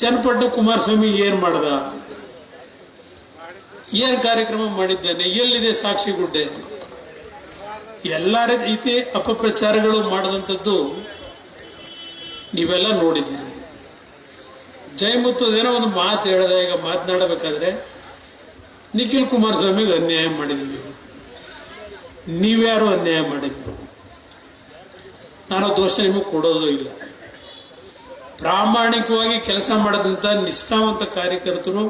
ಚನ್ನಪಟ್ಟಣ ಕುಮಾರಸ್ವಾಮಿ ಏನ್ ಮಾಡ್ದ? ಏನ್ ಕಾರ್ಯಕ್ರಮ ಮಾಡಿದ್ದೇನೆ? ಎಲ್ಲಿದೆ ಸಾಕ್ಷಿ ಗುಡ್ಡೆ? ಎಲ್ಲ ರೀತಿ ಅಪಪ್ರಚಾರಗಳು ಮಾಡದಂಥದ್ದು ನೀವೆಲ್ಲ ನೋಡಿದ್ದೀರಿ. ಜಯಮುತ್ತು ಏನೋ ಒಂದು ಮಾತು ಹೇಳಿದ, ಈಗ ಮಾತನಾಡಬೇಕಾದ್ರೆ ನಿಖಿಲ್ ಕುಮಾರಸ್ವಾಮಿಗೆ ಅನ್ಯಾಯ ಮಾಡಿದ್ದೀವಿ. ನೀವ್ಯಾರು ಅನ್ಯಾಯ ಮಾಡಿದ್ದು? ನಾನು ದೋಷ ನಿಮಗೆ ಕೊಡೋದು ಇಲ್ಲ. ಪ್ರಾಮಾಣಿಕವಾಗಿ ಕೆಲಸ ಮಾಡದಂತ ನಿಷ್ಠಾವಂತ ಕಾರ್ಯಕರ್ತರು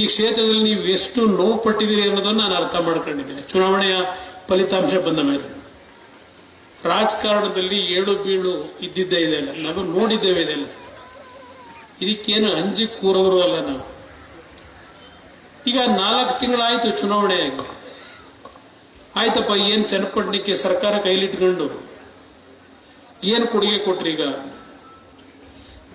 ಈ ಕ್ಷೇತ್ರದಲ್ಲಿ ನೀವು ಎಷ್ಟು ನೋವು ಪಟ್ಟಿದ್ದೀರಿ ಅನ್ನೋದನ್ನು ನಾನು ಅರ್ಥ ಮಾಡ್ಕೊಂಡಿದ್ದೀನಿ. ಚುನಾವಣೆಯ ಫಲಿತಾಂಶ ಬಂದ ಮೇಲೆ. ರಾಜಕಾರಣದಲ್ಲಿ ಏಳು ಬೀಳು ಇದ್ದಿದ್ದೇ ಇದೆಲ್ಲ ನಾವು ನೋಡಿದ್ದೇವೆ ಇದೆಲ್ಲ ಇದಕ್ಕೇನು ಅಂಜಿ ಕೂರವರು ಅಲ್ಲ ನಾವು. ಈಗ ನಾಲ್ಕು ತಿಂಗಳಾಯ್ತು ಚುನಾವಣೆಯಾಗಿ ಆಯ್ತಪ್ಪ, ಏನ್ ಚನ್ನಪಟ್ಟಣಕ್ಕೆ ಸರ್ಕಾರ ಕೈಲಿಟ್ಕೊಂಡು? ಏನು ಕೊಡುಗೆ ಕೊಟ್ರಿ ಈಗ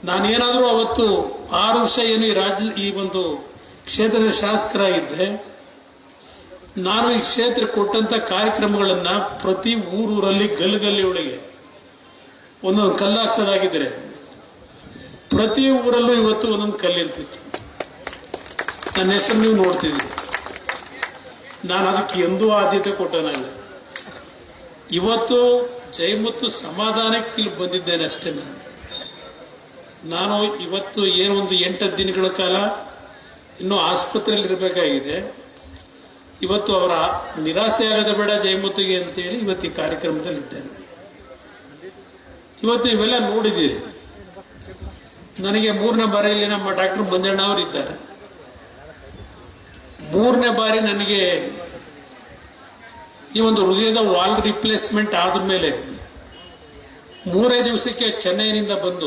ನಾನೇನಾದರೂ ಅವತ್ತು ಆರು ವರ್ಷ ಏನು ಈ ರಾಜ್ಯ ಈ ಒಂದು ಕ್ಷೇತ್ರದ ಶಾಸಕರಾಗಿದ್ದೆ. ನಾನು ಈ ಕ್ಷೇತ್ರ ಕೊಟ್ಟಂತ ಕಾರ್ಯಕ್ರಮಗಳನ್ನ ಪ್ರತಿ ಊರೂರಲ್ಲಿ ಗಲ್ಗಲ್ಲಿ ಒಳಗೆ ಒಂದೊಂದು ಕಲ್ಲಾಕ್ಸೋದಾಗಿದ್ರೆ ಪ್ರತಿ ಊರಲ್ಲೂ ಇವತ್ತು ಒಂದೊಂದು ಕಲ್ಲಿರ್ತಿತ್ತು ನನ್ನ ಹೆಸರು ನೀವು ನೋಡ್ತಿದ್ದೀರಿ. ನಾನು ಅದಕ್ಕೆ ಎಂದೂ ಆದ್ಯತೆ ಕೊಟ್ಟನಲ್ಲ. ಇವತ್ತು ಜಯಮುತ್ತು ಸಮಾಧಾನಕ್ಕೆ ಇಲ್ಲಿ ಬಂದಿದ್ದೇನೆ ಅಷ್ಟೇ ನಾನು. ನಾನು ಇವತ್ತು ಏನು ಒಂದು ಎಂಟತ್ತು ದಿನಗಳ ಕಾಲ ಇನ್ನೂ ಆಸ್ಪತ್ರೆಯಲ್ಲಿ ಇರಬೇಕಾಗಿದೆ ಇವತ್ತು ಅವರ ನಿರಾಸೆ ಆಗದ ಬೇಡ ಜಯಮುತ್ತಿಗೆ ಅಂತೇಳಿ ಇವತ್ತು ಈ ಕಾರ್ಯಕ್ರಮದಲ್ಲಿ ಇದ್ದೇನೆ ಇವತ್ತು ಇವೆಲ್ಲ ನೋಡಿದ್ದೀರಿ. ನನಗೆ ಮೂರನೇ ಬಾರಿಯಲ್ಲಿ ನಮ್ಮ ಡಾಕ್ಟರ್ ಮಂಜಣ್ಣ ಅವರು ಇದ್ದಾರೆ ಮೂರನೇ ಬಾರಿ ನನಗೆ ಈ ಒಂದು ಹೃದಯದ ವಾಲ್ ರಿಪ್ಲೇಸ್ಮೆಂಟ್ ಆದ ಮೇಲೆ ಮೂರೇ ದಿವಸಕ್ಕೆ ಚೆನ್ನೈನಿಂದ ಬಂದು